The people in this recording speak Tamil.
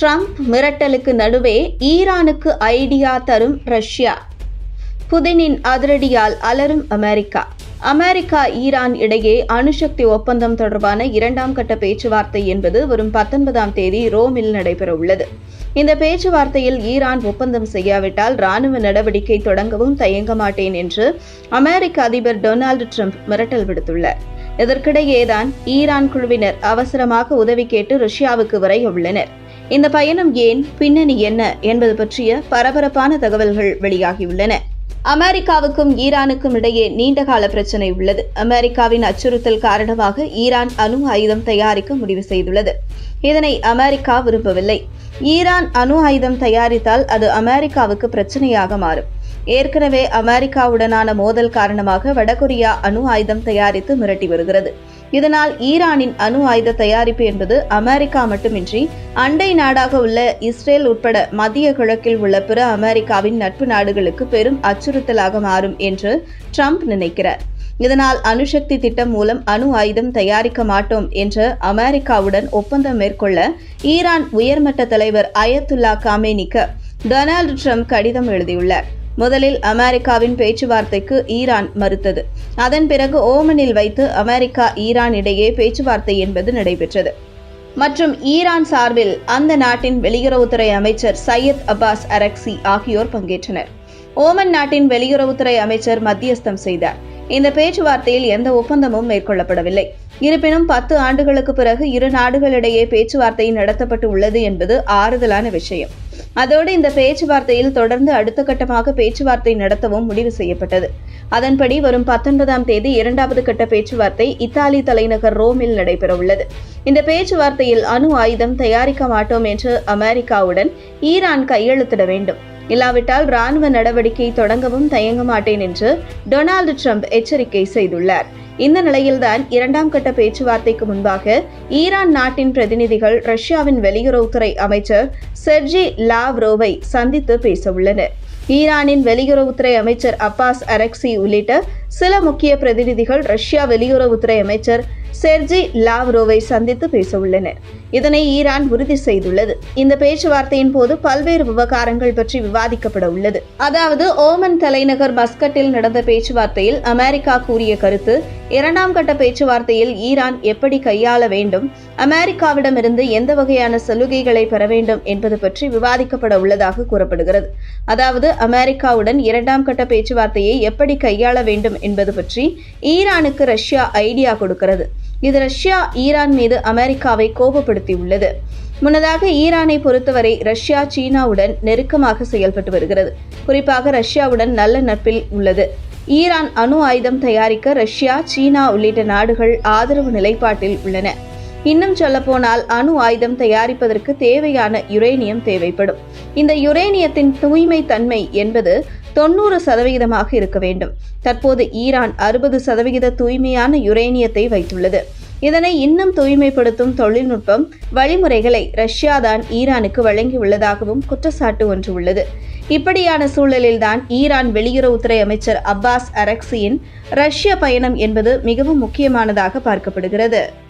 ட்ரம்ப் மிரட்டலுக்கு நடுவே ஈரானுக்கு ஐடியா தரும் ரஷ்யா. புதினின் அதிரடியால் அலரும் அமெரிக்கா. அமெரிக்கா ஈரான் இடையே அணுசக்தி ஒப்பந்தம் தொடர்பான இரண்டாம் கட்ட பேச்சுவார்த்தை என்பது வரும் பத்தொன்பதாம் தேதி ரோமில் நடைபெறவுள்ளது. இந்த பேச்சுவார்த்தையில் ஈரான் ஒப்பந்தம் செய்யாவிட்டால் ராணுவ நடவடிக்கை தொடங்கவும் தயங்க மாட்டேன் என்று அமெரிக்க அதிபர் டொனால்டு ட்ரம்ப் மிரட்டல் விடுத்துள்ளார். இதற்கிடையேதான் ஈரான் குழுவினர் அவசரமாக உதவி கேட்டு ரஷ்யாவுக்கு வரை உள்ளனர். இந்த பயணம் ஏன் பின்னணி என்ன என்பது பற்றிய பரபரப்பான தகவல்கள் வெளியாகியுள்ளன. அமெரிக்காவுக்கும் ஈரானுக்கும் இடையே நீண்டகால பிரச்சினை உள்ளது. அமெரிக்காவின் அச்சுறுத்தல் காரணமாக ஈரான் அணு ஆயுதம் தயாரிக்க முடிவு செய்துள்ளது. இதனை அமெரிக்கா விரும்பவில்லை. ஈரான் அணு ஆயுதம் தயாரித்தால் அது அமெரிக்காவுக்கு பிரச்சனையாக மாறும். ஏற்கனவே அமெரிக்காவுடனான மோதல் காரணமாக வடகொரியா அணு ஆயுதம் தயாரித்து மிரட்டி வருகிறது. இதனால் ஈரானின் அணு ஆயுத தயாரிப்பு என்பது அமெரிக்கா மட்டுமின்றி அண்டை நாடாக உள்ள இஸ்ரேல் உட்பட மத்திய கிழக்கில் உள்ள பிற அமெரிக்காவின் நட்பு நாடுகளுக்கு பெரும் அச்சுறுத்தலாக மாறும் என்று ட்ரம்ப் நினைக்கிறார். இதனால் அணுசக்தி திட்டம் மூலம் அணு ஆயுதம் தயாரிக்க மாட்டோம் என்ற அமெரிக்காவுடன் ஒப்பந்தம் மேற்கொள்ள ஈரான் உயர்மட்ட தலைவர் அயத்துல்லா காமேனிக்கு டொனால்டு ட்ரம்ப் கடிதம் எழுதியுள்ளார். முதலில் அமெரிக்காவின் பேச்சுவார்த்தைக்கு ஈரான் மறுத்தது. அதன் பிறகு ஓமனில் வைத்து அமெரிக்கா ஈரான் இடையே பேச்சுவார்த்தை என்பது நடைபெற்றது. மற்றும் ஈரான் சார்பில் அந்த நாட்டின் வெளியுறவுத்துறை அமைச்சர் சையத் அப்பாஸ் அரக்சி ஆகியோர் பங்கேற்றனர். ஓமன் நாட்டின் வெளியுறவுத்துறை அமைச்சர் மத்தியஸ்தம் செய்தார். இந்த பேச்சுவார்த்தையில் எந்த ஒப்பந்தமும் மேற்கொள்ளப்படவில்லை. இருப்பினும் பத்து ஆண்டுகளுக்கு பிறகு இரு நாடுகளிடையே பேச்சுவார்த்தை நடத்தப்பட்டு உள்ளது என்பது ஆறுதலான விஷயம். அதோடு இந்த பேச்சுவார்த்தையில் தொடர்ந்து அடுத்த கட்டமாக பேச்சுவார்த்தை நடத்தவும் முடிவு செய்யப்பட்டது. அதன்படி வரும் பத்தொன்பதாம் தேதி இரண்டாவது கட்ட பேச்சுவார்த்தை இத்தாலி தலைநகர் ரோமில் நடைபெறவுள்ளது. இந்த பேச்சுவார்த்தையில் அணு ஆயுதம் தயாரிக்க மாட்டோம் என்று அமெரிக்காவுடன் ஈரான் கையெழுத்திட வேண்டும். இல்லாவிட்டால் ராணுவ நடவடிக்கை தொடங்கவும் தயங்க மாட்டேன் என்று டொனால்டு ட்ரம்ப் எச்சரிக்கை செய்துள்ளார். இந்த நிலையில்தான் இரண்டாம் கட்ட பேச்சுவார்த்தைக்கு முன்பாக ஈரான் நாட்டின் பிரதிநிதிகள் ரஷ்யாவின் வெளியுறவுத்துறை அமைச்சர் செர்ஜி லாவ்ரோவை சந்தித்து பேசவுள்ளனர். ஈரானின் வெளியுறவுத்துறை அமைச்சர் அப்பாஸ் அரக்சி உள்ளிட்ட சில முக்கிய பிரதிநிதிகள் ரஷ்யா வெளியுறவுத்துறை அமைச்சர் செர்ஜி லாவ்ரோவை சந்தித்து பேசவுள்ளனர். இதனை ஈரான் உறுதி செய்துள்ளது. இந்த பேச்சுவார்த்தையின் போது பல்வேறு விவகாரங்கள் பற்றி விவாதிக்கப்பட உள்ளது. அதாவது ஓமன் தலைநகர் மஸ்கட்டில் நடந்த பேச்சுவார்த்தையில் அமெரிக்கா கூறிய கருத்து இரண்டாம் கட்ட பேச்சுவார்த்தையில் ஈரான் எப்படி கையாள வேண்டும் அமெரிக்காவிடமிருந்து எந்த வகையான சலுகைகளை பெற வேண்டும் என்பது பற்றி விவாதிக்கப்பட உள்ளதாக கூறப்படுகிறது. அதாவது அமெரிக்காவுடன் இரண்டாம் கட்ட பேச்சுவார்த்தையை எப்படி கையாள வேண்டும் என்பது பற்றி ஈரானுக்கு ரஷ்யா ஐடியா கொடுக்கிறது. இது ரஷ்யா ஈரான் மீது அமெரிக்காவை கோபப்படுத்தியுள்ளது. முன்னதாக ஈரானை பொறுத்தவரை ரஷ்யா சீனாவுடன் நெருக்கமாக செயல்பட்டு வருகிறது. குறிப்பாக ரஷ்யாவுடன் நல்ல நட்பில் உள்ளது. ஈரான் அணு ஆயுதம் தயாரிக்க ரஷ்யா சீனா உள்ளிட்ட நாடுகள் ஆதரவு நிலைப்பாட்டில் உள்ளன. இன்னும் சொல்லப்போனால் அணு ஆயுதம் தயாரிப்பதற்கு தேவையான யுரேனியம் தேவைப்படும். இந்த யுரேனியத்தின் தூய்மை தன்மை என்பது தொண்ணூறு சதவிகிதமாக இருக்க வேண்டும். தற்போது ஈரான் அறுபது சதவிகித தூய்மையான யுரேனியத்தை வைத்துள்ளது. இதனை இன்னும் தூய்மைப்படுத்தும் தொழில்நுட்பம் வழிமுறைகளை ரஷ்யா தான் ஈரானுக்கு வழங்கியுள்ளதாகவும் குற்றச்சாட்டு ஒன்று உள்ளது. இப்படியான சூழலில்தான் ஈரான் வெளியுறவுத்துறை அமைச்சர் அப்பாஸ் அரக்சியின் ரஷ்ய பயணம் என்பது மிகவும் முக்கியமானதாக பார்க்கப்படுகிறது.